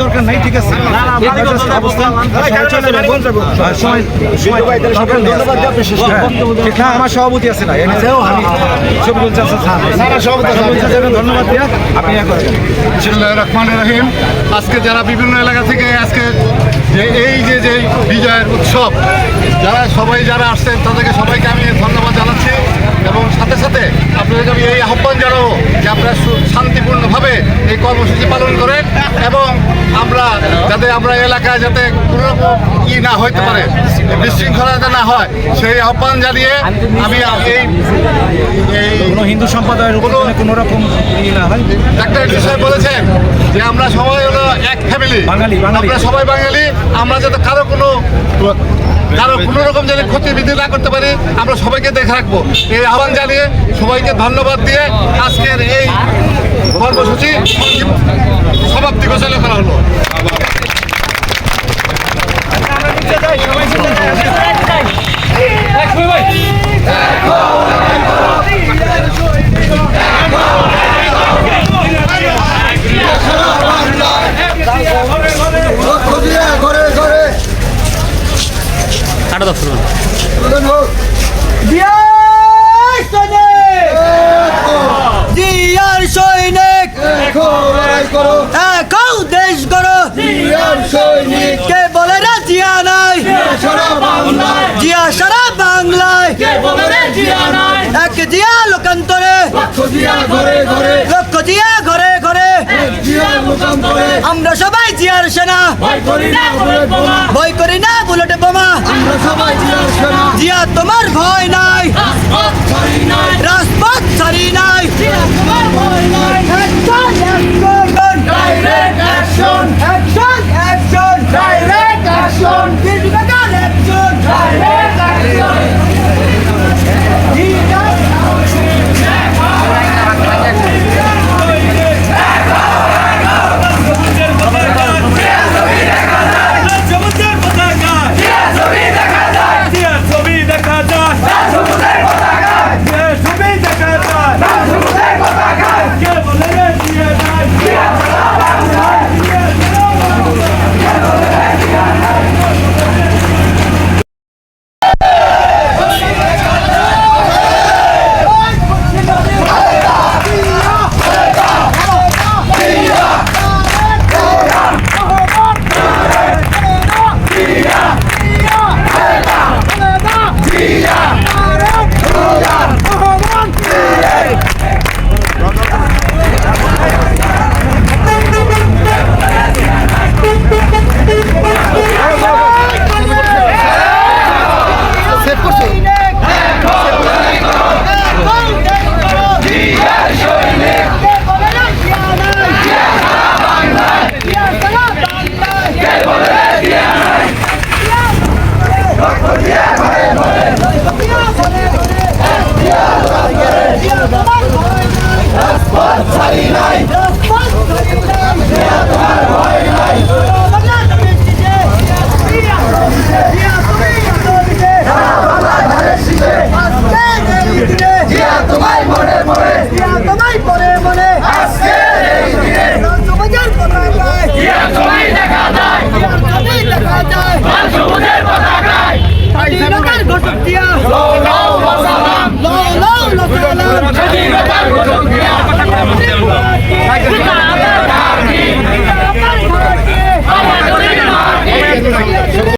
দরকার নাই ঠিক আছে আমার সভাপতি আছে না ধন্যবাদ রহমান রহিম আজকে যারা বিভিন্ন এলাকা থেকে আজকে যে এই যে যে বিজয়ের উৎসব যারা সবাই যারা আসছেন, তাদেরকে সবাইকে আমি ধন্যবাদ জানাচ্ছি এবং সাথে সাথে আপনাদেরকে আমি এই আহ্বান জানাব যে আপনারা সু- শান্তিপূর্ণভাবে এই কর্মসূচি পালন করেন এবং আমরা যাতে আমরা এলাকায় যাতে কোনো রকম ই না হইতে পারে বিশৃঙ্খলা যাতে না হয় সেই আহ্বান জানিয়ে আমি এই কোনো হিন্দু সম্প্রদায়ের উপর কোনো- রকম না হয়? ডাক্তার বিষয় বলেছেন যে আমরা সবাই হলো এক ফ্যামিলি বাঙালি। আমরা সবাই বাঙালি আমরা যাতে কারও কোনো কারও কোনো রকম যেন ক্ষতি বিধি না করতে পারি আমরা সবাইকে দেখে রাখব। এই আহ্বান জানিয়ে সবাইকে ধন্যবাদ দিয়ে আজকের এই কর্মসূচি সমাপ্তি ঘোষণা করা হলো। জিয়ার এখন দেশ গড়ো। কে বলে না জিয়া নাই? জিয়া সারা বাংলায়। এক জিয়া লোকান্তরে। লক্ষ জিয়া ঘরে ঘরে। আমরা সবাই জিয়ার সেনা। ভয় করি না বুলেটে বোমা। জিয়া তোমার ভয় নাই। রাজপথ ছাড়ি নাই। Action, Don't care.